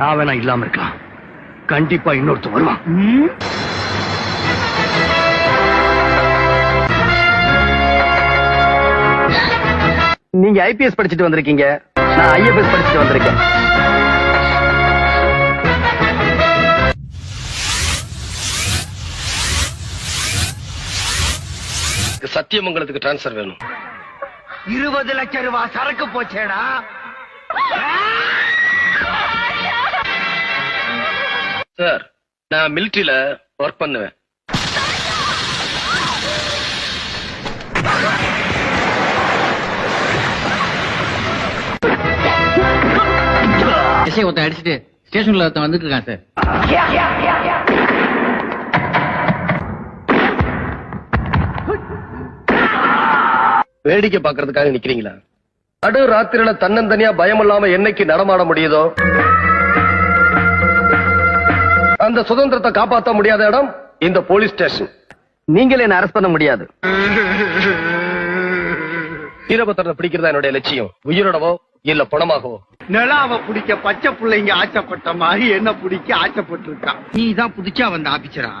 நான் வேணா இல்லாம இருக்கலாம். கண்டிப்பா இன்னொருத்தன் வருவான். நீங்க ஐபிஎஸ் படிச்சுட்டு வந்திருக்கீங்க. நான் ஐஎஃப்எஸ் படிச்சுட்டு வந்திருக்கேன். சத்தியமங்கலத்துக்கு டிரான்ஸ்ஃபர் வேணும். இருபது லட்சம் ரூபாய் சரக்கு போச்சேடா. சார் நான் மிலிட்டரியில ஒர்க் பண்ணுவேன். ஒருத்தன் அடிச்சுட்டு ஸ்டேஷன்ல ஒருத்தன் வந்துட்டு இருக்கான் சார். வேடிக்கை பாக்குறதுக்காக நிக்கிறீங்களா? நடு ராத்திரியில தன்னந்தனியா பயம் இல்லாம என்னைக்கு நடமாட முடியுதோ? அந்த சுதந்திரத்தை காப்பாத்த முடியாத இடம் இந்த போலீஸ் ஸ்டேஷன். நீங்களே என்ன அரெஸ்ட் பண்ண முடியாது. வீரபத்திரத்தை பிடிக்கிறதா என்னுடைய லட்சியம்? உயிரோடவோ இல்ல பணமாகவோ? நிலாவை பிடிக்க பச்சை பிள்ளைங்க ஆச்சப்பட்ட மாதிரி என்ன பிடிக்க ஆச்சப்பட்டு இருக்கான் நீ தான் புதுச்சா வந்த ஆபீசரா